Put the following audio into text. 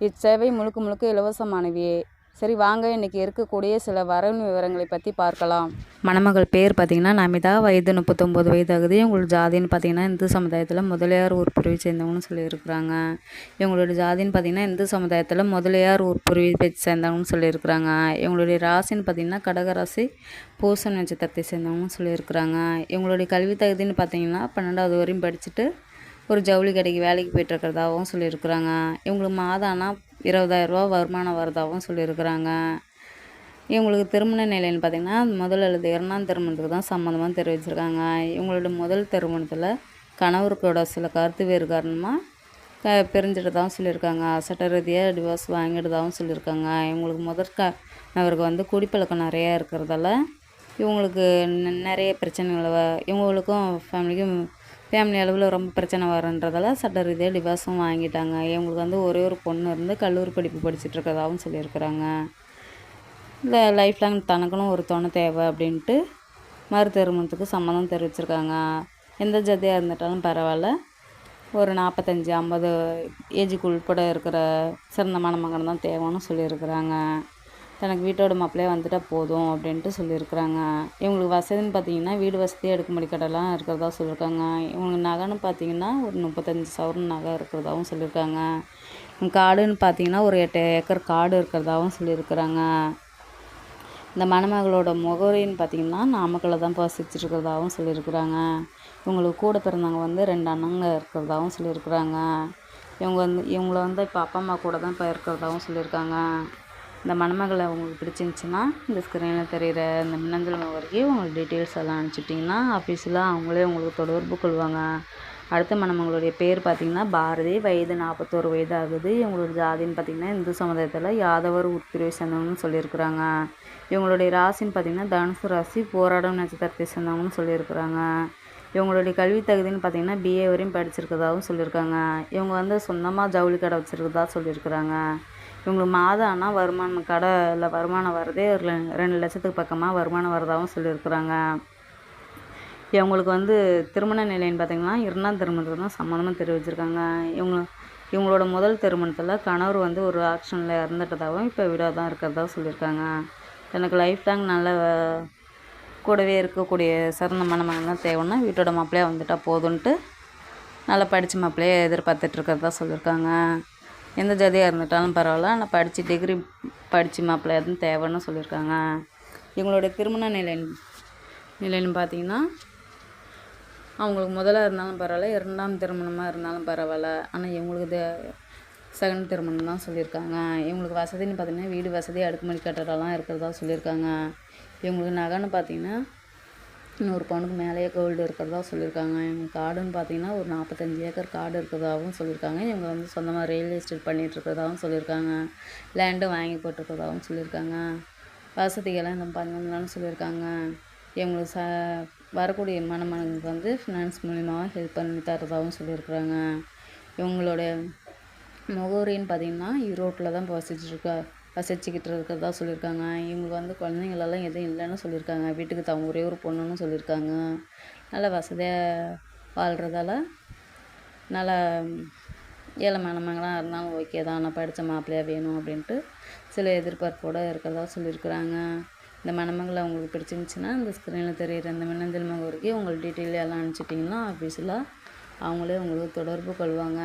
இச்சேவை முழுக்க முழுக்க இலவசமானவையே. சரி வாங்க இன்றைக்கி இருக்கக்கூடிய சில வரவு விவரங்களை பற்றி பார்க்கலாம். மணமகள் பேர் பார்த்திங்கன்னா நமிதா வயது முப்பத்தொம்போது வயது ஆகுது இவங்களோட ஜாதின்னு பார்த்திங்கன்னா இந்து சமுதாயத்தில் முதலியார் உட்பிரிவை சேர்ந்தவங்கன்னு சொல்லியிருக்கிறாங்க. இவங்களோட ஜாதின்னு பார்த்திங்கன்னா இந்து சமுதாயத்தில் முதலியார் உட்பிரிவை சேர்ந்தவங்கன்னு சொல்லியிருக்கிறாங்க. இவங்களுடைய ராசின்னு பார்த்திங்கன்னா கடகராசி பூசன் நட்சத்திரத்தை சேர்ந்தவங்கன்னு சொல்லியிருக்கிறாங்க. இவங்களுடைய கல்வி தகுதின்னு பார்த்திங்கன்னா பன்னெண்டாவது வரையும் படிச்சுட்டு ஒரு ஜவுளி கடைக்கு வேலைக்கு போயிட்டுருக்கிறதாகவும் சொல்லியிருக்கிறாங்க. இவங்களுக்கு மாதானா இருபதாயிரரூவா வருமானம் வரதாகவும் சொல்லியிருக்கிறாங்க. இவங்களுக்கு திருமண நிலைன்னு பார்த்திங்கன்னா முதல் அல்லது இரண்டாம் திருமணத்துக்கு தான் சம்மந்தமாக தெரிவிச்சிருக்காங்க. இவங்களோட முதல் திருமணத்தில் கணவருக்கோட சில கருத்து வேறு காரணமாக க பிரிஞ்சிட்டதாகவும் சொல்லியிருக்காங்க. சட்ட ரீதியாக டிவோர்ஸ் வாங்கிட்டதாகவும் சொல்லியிருக்காங்க. இவங்களுக்கு முதற் அவருக்கு வந்து குடிப்பழக்கம் நிறையா இருக்கிறதால இவங்களுக்கு நிறைய பிரச்சனைகளை இவங்களுக்கும் ஃபேமிலிக்கும் ஃபேமிலி அளவில் ரொம்ப பிரச்சனை வருன்றதால சட்ட ரீதியாக டிவோர்ஸும் வாங்கிட்டாங்க. இவங்களுக்கு வந்து ஒரே ஒரு பொண்ணு இருந்து கல்லூரி படிப்பு படிச்சுட்டு இருக்கிறதாகவும் சொல்லியிருக்கிறாங்க. இல்லை லைஃப் லாங் தனக்குன்னு ஒரு துணை தேவை அப்படின்ட்டு மறு திருமணத்துக்கு சம்மதம் தெரிவிச்சிருக்காங்க. எந்த ஜதியாக இருந்துட்டாலும் பரவாயில்ல. ஒரு நாற்பத்தஞ்சி ஐம்பது ஏஜுக்கு உட்பட இருக்கிற சிறந்த மணமகன் தான் தேவைன்னு சொல்லியிருக்கிறாங்க. தனக்கு வீட்டோட மாப்பிள்ளையே வந்துட்டால் போதும் அப்படின்ட்டு சொல்லியிருக்கிறாங்க. இவங்களுக்கு வசதின்னு பார்த்தீங்கன்னா வீடு வசதி எடுக்கும்படி கடைலாம் இருக்கிறதா சொல்லியிருக்காங்க. இவங்களுக்கு நகைன்னு பார்த்தீங்கன்னா ஒரு முப்பத்தஞ்சு சவரன் நகை இருக்கிறதாகவும் சொல்லியிருக்காங்க. காடுன்னு பார்த்தீங்கன்னா ஒரு எட்டு ஏக்கர் காடு இருக்கிறதாகவும் சொல்லியிருக்கிறாங்க. இந்த மணமகளோட முகவரின்னு பார்த்தீங்கன்னா நாமக்கல்ல தான் வசிச்சிருக்கிறதாகவும் சொல்லியிருக்கிறாங்க. இவங்களுக்கு கூட பிறந்தவங்க வந்து ரெண்டு அண்ணங்க இருக்கிறதாகவும் சொல்லியிருக்கிறாங்க. இவங்க வந்து இவங்கள வந்து இப்போ அப்பா அம்மா கூட தான் இப்போ இருக்கிறதாகவும் சொல்லியிருக்காங்க. இந்த மணமகளை உங்களுக்கு பிடிச்சிருந்துச்சின்னா இந்த ஸ்க்ரீனில் தெரிகிற இந்த மின்னஞ்சல் முகவரிக்கு உங்களுக்கு டீட்டெயில்ஸ் எல்லாம் அனுப்பிச்சிட்டிங்கன்னா ஆஃபீஸில் அவங்களே உங்களுக்கு தொடர்பு கொள்வாங்க. அடுத்த மணமகளுடைய பேர் பார்த்திங்கன்னா பாரதி. வயது நாற்பத்தோரு வயது ஆகுது இவங்களோட ஜாதின்னு பார்த்திங்கன்னா இந்து சமுதாயத்தில் யாதவர் உட்பிரிவை சேர்ந்தவங்கன்னு சொல்லியிருக்கிறாங்க. இவங்களுடைய ராசின்னு பார்த்திங்கன்னா தனுசு ராசி போராடும் நட்சத்திரத்தை சேர்ந்தவங்கன்னு சொல்லியிருக்கிறாங்க. இவங்களுடைய கல்வி தகுதின்னு பார்த்திங்கன்னா பிஏ வரையும் படிச்சிருக்கதாகவும் சொல்லியிருக்காங்க. இவங்க வந்து சொந்தமாக ஜவுளி கடை வச்சுருக்கதா சொல்லியிருக்கிறாங்க. இவங்களுக்கு மாதம் ஆனால் வருமானம் கடையில் வருமானம் வரதே ஒரு ரெண்டு லட்சத்துக்கு பக்கமாக வருமானம் வரதாகவும் சொல்லியிருக்கிறாங்க. இவங்களுக்கு வந்து திருமண நிலைன்னு பார்த்திங்கன்னா இரண்டாம் திருமணத்துக்கு தான் சம்மந்தமாக தெரிவிச்சிருக்காங்க. இவங்க இவங்களோட முதல் திருமணத்தில் கணவர் வந்து ஒரு ஆக்ஷனில் இறந்துட்டதாகவும் இப்போ விடாதான் தான் இருக்கிறதா சொல்லியிருக்காங்க. எனக்கு லைஃப் லாங் நல்ல கூடவே இருக்கக்கூடிய சிறந்த மணமகன் தான் தேவைன்னா வீட்டோட மாப்பிள்ளையாக வந்துட்டால் போதுன்ட்டு நல்லா படித்த மாப்பிள்ளையே எதிர்பார்த்துட்ருக்கிறதா சொல்லியிருக்காங்க. எந்த ஜாதியாக இருந்துட்டாலும் பரவாயில்ல. ஆனால் படித்து டிகிரி படித்து மாப்பிள்ளை எதுவும் தேவைன்னு சொல்லியிருக்காங்க. இவங்களோட திருமண நிலை நிலைன்னு பார்த்தீங்கன்னா அவங்களுக்கு முதல்ல இருந்தாலும் பரவாயில்ல இரண்டாம் திருமணமாக இருந்தாலும் பரவாயில்ல. ஆனால் இவங்களுக்கு தே செகண்ட் திருமணம் தான் சொல்லியிருக்காங்க. இவங்களுக்கு வசதின்னு பார்த்தீங்கன்னா வீடு வசதி அடுக்குமாடி கட்டடம்லாம் இருக்கிறதா சொல்லியிருக்காங்க. இவங்களுக்கு நகைன்னு பார்த்தீங்கன்னா நூறு பவுனுக்கு மேலேயே கோல்டு இருக்கிறதா சொல்லியிருக்காங்க. எங்கள் காடுன்னு பார்த்தீங்கன்னா ஒரு நாற்பத்தஞ்சு ஏக்கர் காடு இருக்கிறதாகவும் சொல்லியிருக்காங்க. இவங்க வந்து சொந்தமாக ரியல் எஸ்டேட் பண்ணிகிட்ருக்கிறதாகவும் சொல்லியிருக்காங்க. லேண்டும் வாங்கி போட்டிருக்கிறதாகவும் சொல்லியிருக்காங்க. வசதிகள்லாம் இந்த பண்ணலாம்னு சொல்லியிருக்காங்க. இவங்களுக்கு ச வரக்கூடிய மணமகனுக்கு வந்து ஃபினான்ஸ் மூலியமாக ஹெல்ப் பண்ணி தரதாகவும் சொல்லியிருக்கிறாங்க. இவங்களுடைய முகவரின்னு பார்த்திங்கன்னா ஈரோட்டில் தான் இப்போ வசிச்சுருக்கா வசிச்சுக்கிட்டு இருக்கிறதா சொல்லியிருக்காங்க. இவங்களுக்கு வந்து குழந்தைங்களெல்லாம் எதுவும் இல்லைன்னு சொல்லியிருக்காங்க. வீட்டுக்கு தான் ஒரே ஒரு பொண்ணுன்னு சொல்லியிருக்காங்க. நல்லா வசதியாக வாழ்கிறதால நல்லா ஏழை மணமங்களாக இருந்தாலும் ஓகே தான். நான் படித்த மாப்பிள்ளையாக வேணும் அப்படின்ட்டு சில எதிர்பார்ப்போடு இருக்கிறதா சொல்லியிருக்கிறாங்க. இந்த மணமங்களை உங்களுக்கு பிடிச்சிருந்துச்சின்னா இந்த ஸ்க்ரீனில் தெரிகிற இந்த மின்னஞ்சல் முகவரிக்கு உங்கள் டீட்டெயில் எல்லாம் அனுப்பிச்சிட்டிங்கன்னா ஆஃபீஸில் அவங்களே உங்களுக்கு தொடர்பு கொள்வாங்க.